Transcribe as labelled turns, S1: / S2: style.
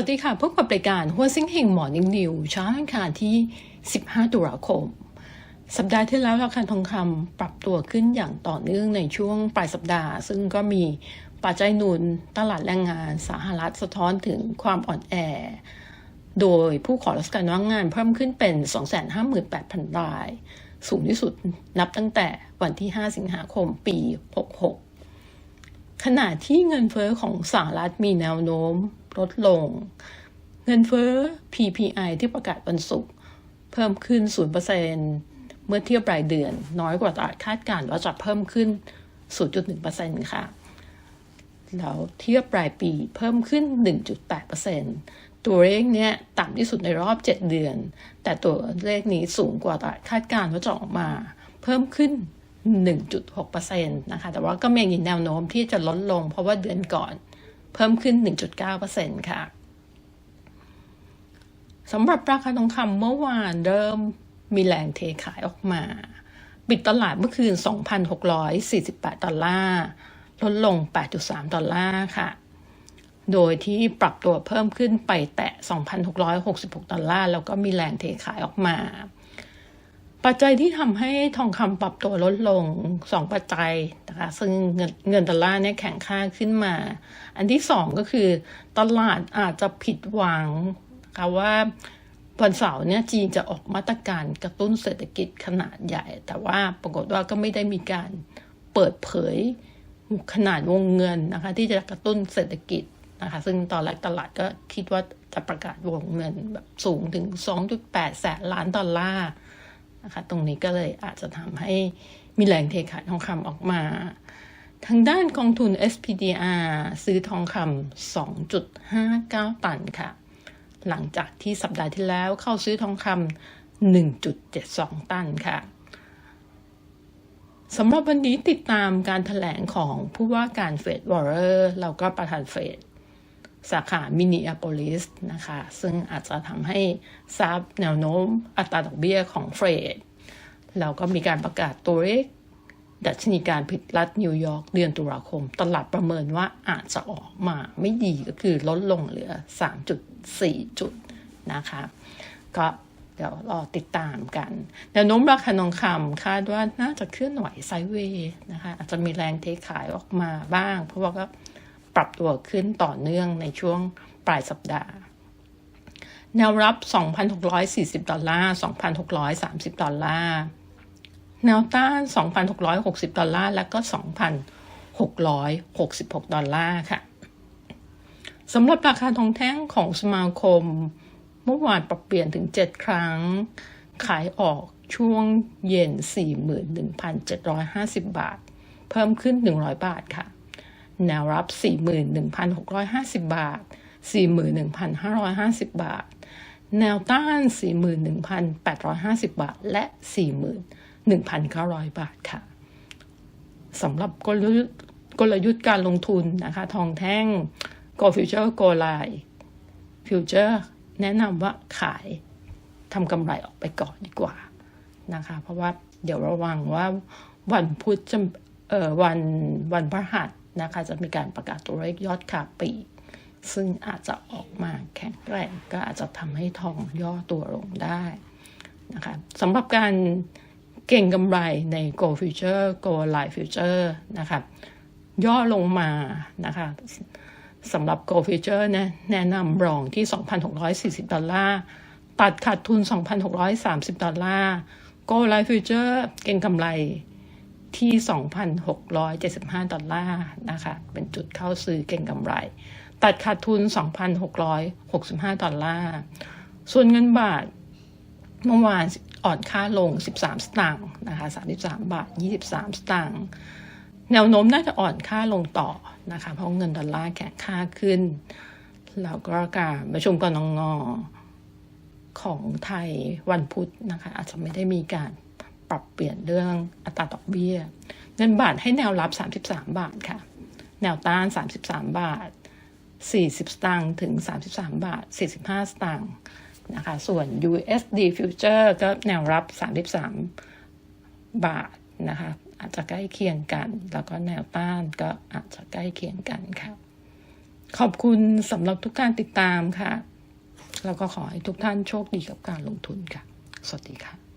S1: สวัสดีค่ะ พบกับรายการหัวซิงเฮงหมอนิ่งนิวเช้าอังคารที่ 15 ตุลาคม สัปดาห์ที่แล้วราคาทองคำปรับตัวขึ้นอย่างต่อเนื่องในช่วงปลายสัปดาห์ ซึ่งก็มีปัจจัยหนุนตลาดแรงงานสหรัฐสะท้อนถึงความอ่อนแอ โดยผู้ขอรับการว่างงานเพิ่มขึ้นเป็น 258,000 ราย สูงที่สุดนับตั้งแต่วันที่ 5 สิงหาคมปี 66 ขณะที่เงินเฟอ้อของสหรัฐมีแนวโน้ม ลดลง เงินเฟ้อ PPI ที่ประกาศวันศุกร์เพิ่มขึ้น 0%เมื่อเทียบรายเดือน น้อยกว่าตลาดคาดการณ์ว่าจะเพิ่มขึ้น 0.1%ค่ะ แล้วเทียบรายปีเพิ่มขึ้น 1.8%ตัวเลขเนี้ยต่ำที่สุดในรอบ 7 เดือน แต่ตัวเลขนี้สูงกว่าตลาดคาดการณ์ว่าจะออกมา เพิ่มขึ้น1.6%นะคะ แต่ว่าก็มีแนวโน้มที่จะลดลง เพราะว่าเดือนก่อน เพิ่มขึ้น 1.9%ค่ะสำหรับราคาทองคำเมื่อวานเริ่มมีแรงเทขายออกมา ปิดตลาดเมื่อคืน 2,648 ดอลลาร์ ลดลง 8.3 ดอลลาร์ค่ะ โดยที่ปรับตัวเพิ่มขึ้นไปแตะ 2,666 ดอลลาร์ แล้วก็มีแรงเทขายออกมา ปัจจัยที่ทำให้ทองคำปรับตัวลดลงสองปัจจัยนะคะซึ่งเงินเงินดอลลาร์เนี่ยแข็งค่าขึ้นมา อันที่สองก็คือตลาดอาจจะผิดหวังนะคะว่าวันเสาร์เนี่ยจีนจะออกมาตรการกระตุ้นเศรษฐกิจขนาดใหญ่ แต่ว่าปรากฏว่าก็ไม่ได้มีการเปิดเผยขนาดวงเงินนะคะที่จะกระตุ้นเศรษฐกิจนะคะซึ่งตอนแรกตลาดก็คิดว่าจะประกาศวงเงินแบบสูงถึง 2.8 แสนล้านดอลลาร์ นะคะ ตรงนี้ก็เลยอาจจะทำให้มีแรงเทขายทองคำออกมา ทางด้านกองทุน SPDR ซื้อทองคำ2.59 ตันค่ะ หลังจากที่สัปดาห์ที่แล้วเข้าซื้อทองคำ1.72 ตันค่ะสำหรับวันนี้ติดตามการถแถลงของผู้ว่าการเฟดวอร์เรอร์แล้วก็ประธานเฟดสาขามินิอโปลิสนะคะ ซึ่งอาจจะทำให้ทราบแนวโน้มอัตราดอกเบี้ยของเฟด แล้วก็มีการประกาศตัวเลขดัชนีการผิดรัฐนิวยอร์กเดือนตุลาคม ตลาดประเมินว่าอาจจะออกมาไม่ดีก็คือลดลงเหลือ 3.4 จุดนะคะ ก็เดี๋ยวรอติดตามกันแนวโน้มราคาทองคำคาดว่าน่าจะเคลื่อนไหวไซด์เวย์นะคะอาจจะมีแรงเทขายออกมาบ้าง เพราะว่าก็ปรับตัวขึ้นต่อเนื่องในช่วงปลายสัปดาห์ แนวรับ 2,640 ดอลลาร์ 2,630 ดอลลาร์ แนวต้าน 2,660 ดอลลาร์ และก็ 2,666 ดอลลาร์ค่ะสำหรับราคาทองแท่งของสมาคม เมื่อวานปรับเปลี่ยนถึง 7 ครั้ง ขายออกช่วงเย็น 41,750 บาท เพิ่มขึ้น 100 บาทค่ะ แนวรับ 41,650 บาท 41,550 บาท แนวต้าน 41,850 บาท และ 41,900 บาทค่ะสำหรับกลยุทธ์กลยุทธ์การลงทุนนะคะ ทองแท่ง Go Future Go Line Future แนะนำว่าขายทำกำไรออกไปก่อนดีกว่านะคะ เพราะว่าเดี๋ยวระวังว่าวันพุธจะเอ่อวันวันพฤหัสนะคะ จะมีการประกาศตัวเลขยอดขาปี ซึ่งอาจจะออกมาแข็งแกร่งก็อาจจะทำให้ทองย่อตัวลงได้นะคะสำหรับการเก่งกำไรใน Go Future Go Live Future นะคะย่อลงมานะคะสำหรับ Go Future นะแนะนำรองที่ 2,640 ดอลลาร์ตัดขาดทุน 2,630 ดอลลาร์ Go Live Future เก่งกำไรที่ 2,675 ดอลลาร์นะคะเป็นจุดเข้าซื้อเก่งกำไร ตัดขาดทุน 2,665 ดอลลาร์ ส่วนเงินบาทเมื่อวานอ่อนค่าลง 13 สตางค์นะคะ 33 บาท 23 สตางค์ แนวโน้มน่าจะอ่อนค่าลงต่อนะคะ เพราะเงินดอลลาร์แข็งค่าขึ้น แล้วก็การประชุมกรงงของไทยวันพุธนะคะ อาจจะไม่ได้มีการปรับเปลี่ยนเรื่องอัตราดอกเบี้ย เงินบาทให้แนวรับ 33 บาทค่ะ แนวต้าน 33 บาท 40 สตางค์ถึง 33 บาท 45 สตางค์นะคะ ส่วน USD future ก็แนวรับ 33 บาทนะคะ อาจจะใกล้เคียงกัน แล้วก็แนวต้านก็อาจจะใกล้เคียงกันค่ะ ขอบคุณสำหรับทุกการติดตามค่ะ แล้วก็ขอให้ทุกท่านโชคดีกับการลงทุนค่ะ สวัสดีค่ะ